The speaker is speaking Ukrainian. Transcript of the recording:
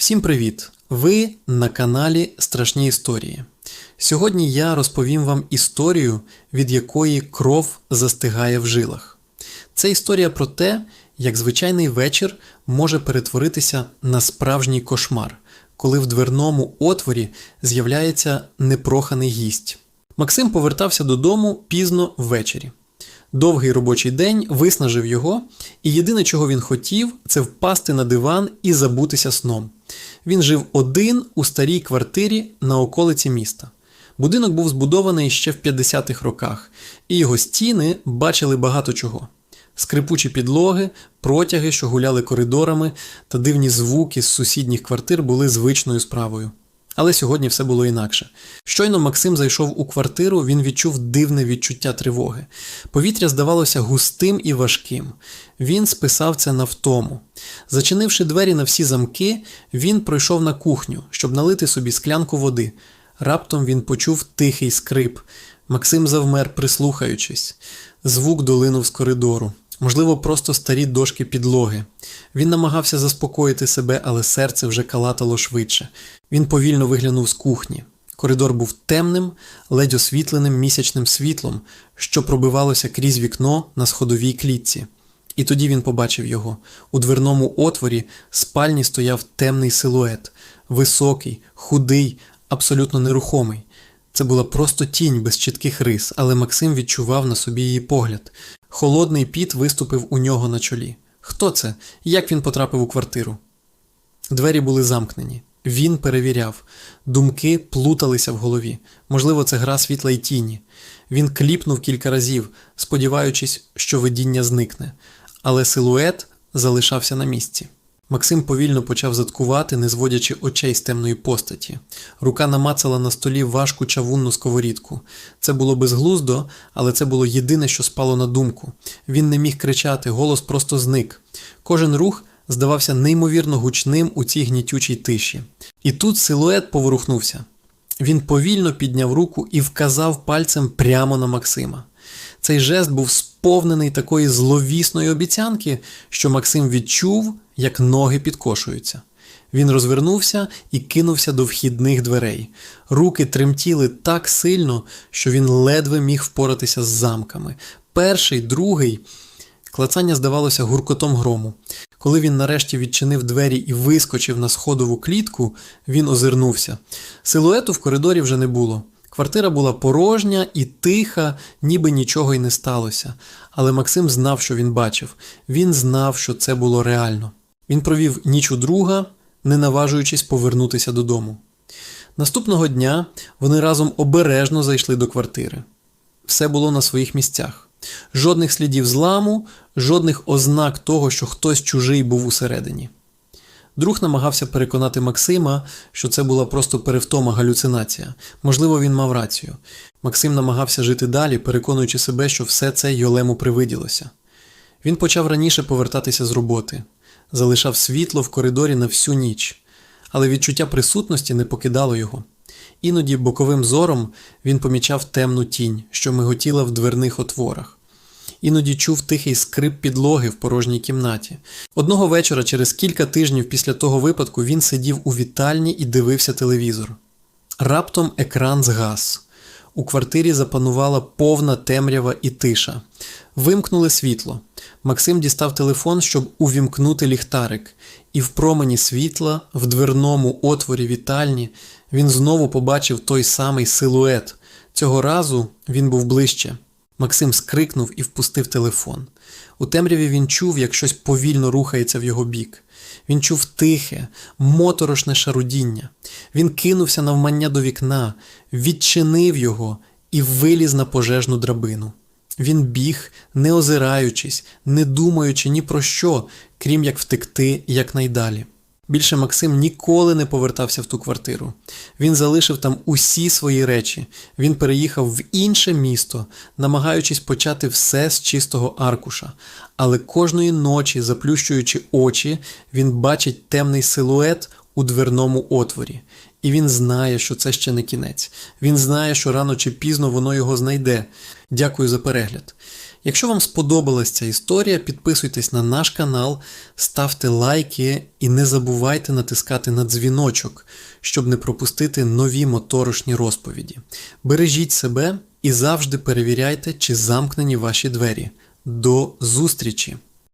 Всім привіт! Ви на каналі Страшні Історії. Сьогодні я розповім вам історію, від якої кров застигає в жилах. Це історія про те, як звичайний вечір може перетворитися на справжній кошмар, коли в дверному отворі з'являється непроханий гість. Максим повертався додому пізно ввечері. Довгий робочий день виснажив його, і єдине, чого він хотів, це впасти на диван і забутися сном. Він жив один у старій квартирі на околиці міста. Будинок був збудований ще в 50-х роках, і його стіни бачили багато чого: скрипучі підлоги, протяги, що гуляли коридорами, та дивні звуки з сусідніх квартир були звичною справою. Але сьогодні все було інакше. Щойно Максим зайшов у квартиру, він відчув дивне відчуття тривоги. Повітря здавалося густим і важким. Він списав це на втому. Зачинивши двері на всі замки, він пройшов на кухню, щоб налити собі склянку води. Раптом він почув тихий скрип. Максим завмер, прислухаючись. Звук долинув з коридору. Можливо, просто старі дошки підлоги. Він намагався заспокоїти себе, але серце вже калатало швидше. Він повільно виглянув з кухні. Коридор був темним, ледь освітленим місячним світлом, що пробивалося крізь вікно на сходовій клітці. І тоді він побачив його. У дверному отворі спальні стояв темний силует, високий, худий, абсолютно нерухомий. Це була просто тінь без чітких рис, але Максим відчував на собі її погляд. Холодний піт виступив у нього на чолі. Хто це? Як він потрапив у квартиру? Двері були замкнені. Він перевіряв. Думки плуталися в голові. Можливо, це гра світла й тіні. Він кліпнув кілька разів, сподіваючись, що видіння зникне, але силует залишався на місці. Максим повільно почав заткувати, не зводячи очей з темної постаті. Рука намацала на столі важку чавунну сковорідку. Це було безглуздо, але це було єдине, що спало на думку. Він не міг кричати, голос просто зник. Кожен рух здавався неймовірно гучним у цій гнітючій тиші. І тут силует поворухнувся. Він повільно підняв руку і вказав пальцем прямо на Максима. Цей жест був сповнений такої зловісної обіцянки, що Максим відчув, як ноги підкошуються. Він розвернувся і кинувся до вхідних дверей. Руки тремтіли так сильно, що він ледве міг впоратися з замками. Перший, другий. Клацання здавалося гуркотом грому. Коли він нарешті відчинив двері і вискочив на сходову клітку, він озирнувся. Силуету в коридорі вже не було. Квартира була порожня і тиха, ніби нічого й не сталося. Але Максим знав, що він бачив. Він знав, що це було реально. Він провів ніч у друга, не наважуючись повернутися додому. Наступного дня вони разом обережно зайшли до квартири. Все було на своїх місцях. Жодних слідів зламу, жодних ознак того, що хтось чужий був усередині. Друг намагався переконати Максима, що це була просто перевтома галюцинація. Можливо, він мав рацію. Максим намагався жити далі, переконуючи себе, що все це Йолему привиділося. Він почав раніше повертатися з роботи, залишав світло в коридорі на всю ніч, але відчуття присутності не покидало його. Іноді боковим зором він помічав темну тінь, що миготіла в дверних отворах. Іноді чув тихий скрип підлоги в порожній кімнаті. Одного вечора, через кілька тижнів після того випадку, він сидів у вітальні і дивився телевізор. Раптом екран згас. У квартирі запанувала повна темрява і тиша. Вимкнули світло. Максим дістав телефон, щоб увімкнути ліхтарик, і в промені світла, в дверному отворі вітальні, він знову побачив той самий силует. Цього разу він був ближче. Максим скрикнув і впустив телефон. У темряві він чув, як щось повільно рухається в його бік. Він чув тихе, моторошне шарудіння. Він кинувся навмання до вікна, відчинив його і виліз на пожежну драбину. Він біг, не озираючись, не думаючи ні про що, крім як втекти якнайдалі. Більше Максим ніколи не повертався в ту квартиру. Він залишив там усі свої речі. Він переїхав в інше місто, намагаючись почати все з чистого аркуша. Але кожної ночі, заплющуючи очі, він бачить темний силует у дверному отворі. І він знає, що це ще не кінець. Він знає, що рано чи пізно воно його знайде. Дякую за перегляд. Якщо вам сподобалась ця історія, підписуйтесь на наш канал, ставте лайки і не забувайте натискати на дзвіночок, щоб не пропустити нові моторошні розповіді. Бережіть себе і завжди перевіряйте, чи замкнені ваші двері. До зустрічі!